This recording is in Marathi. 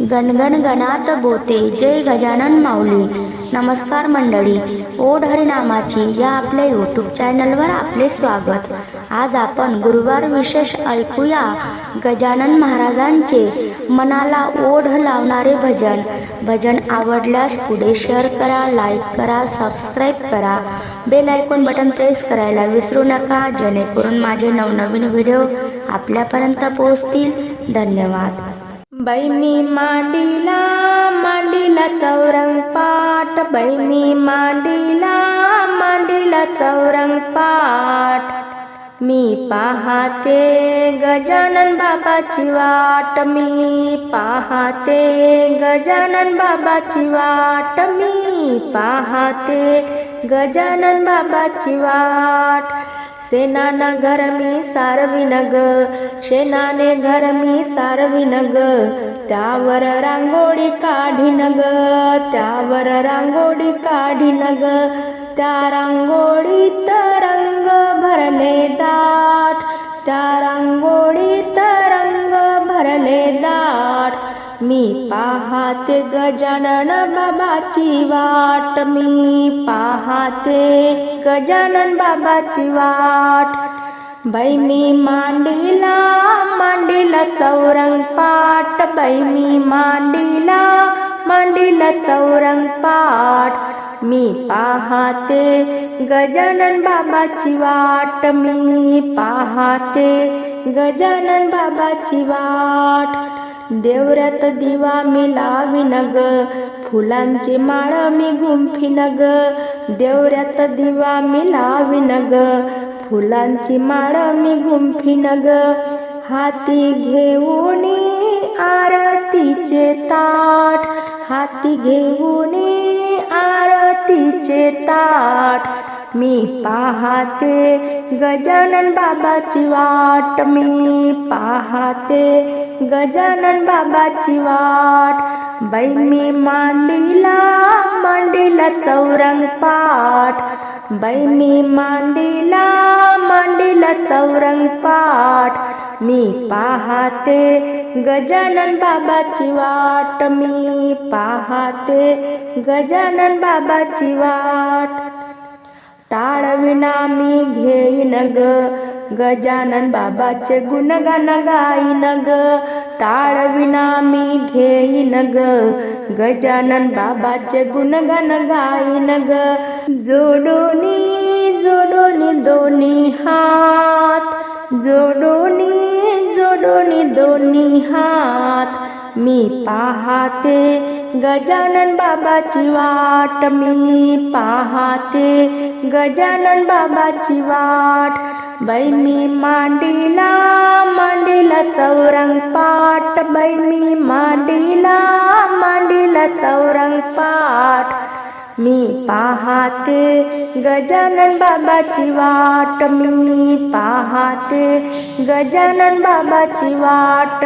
गणगण गणात बोते. जय गजानन माऊली. नमस्कार मंडळी. ओढ हरिनामाची या आपल्या यूट्यूब चॅनलवर आपले स्वागत. आज आपण गुरुवार विशेष ऐकूया. गजानन महाराजांचे मनाला ओढ लावणारे भजन. भजन आवडल्यास पुढे शेअर करा लाईक करा सबस्क्राईब करा. बेल आयकॉन बटन प्रेस करायला विसरू नका. जेणेकरून माझे नवनवीन व्हिडिओ आपल्यापर्यंत पोहोचतील. धन्यवाद. बाई मी मांडीला मांडीला चौरंग पाठ. बाई मी मांडीला मांडीला चौरंग पाठ. मी पाहते गजानन बाबाची वाट. मी पाहते गजानन बाबाची वाट. मी पाहते गजानन बाबाची वाट. सेनाना घर मी सारविन ग शेणाने घर मी सारविन ग त्यावर रांगोळी काढीन ग त्यावर रांगोळी काढीन ग त्या रांगोळीत रंग भरले दाट त्या रांगोळी मी पाहाते गजानन बाबाची वाट. मी पाहाते गजानन बाबाची वाट. बाई मी मांडीला मांडीला चौरंग पाट बाई मी मांडीला मांडीला चौरंग पाट मी पाहाते गजानन बाबाची वाट. मी पाहाते गजानन बाबाची वाट. देवऱ्यात दिवा मी लावीन ग फुलांची माळ मी गुंफीन ग. देवऱ्यात दिवा मी लावीन ग फुलांची माळ मी गुंफीन ग. हाती घेऊन आरतीचे ताट हाती घेऊन आरतीचे ताट. मी पाहते गजानन बाबाची वाट. मी पाहते गजानन बाबाची वाट. बाई मी मांडीला मांडीला चौरंग पाठ. बाई मी मांडीला मांडीला चौरंग पाठ. मी पाहते गजानन बाबाची वाट. मी पाहते गजानन बाबाची वाट. टाळविना मी घेईन ग गजानन बाबाचे गुणगान गाईन ग टाळविना मी घेईन ग गजानन बाबाचे गुणगान गाईन ग जोडोनी जोडोनी दोन्ही हात जोडोनी जोडोनी दोन्ही हात मी पाहते गजानन बाबाची वाट मी पाहते. गजानन बाबाची वाट बाई मी मांडीला मांडीला चौरंग पाट बाई मी मांडीला मांडीला चौरंग पाट मी पाहते गजानन बाबाची वाट मी पाहते गजानन बाबाची वाट.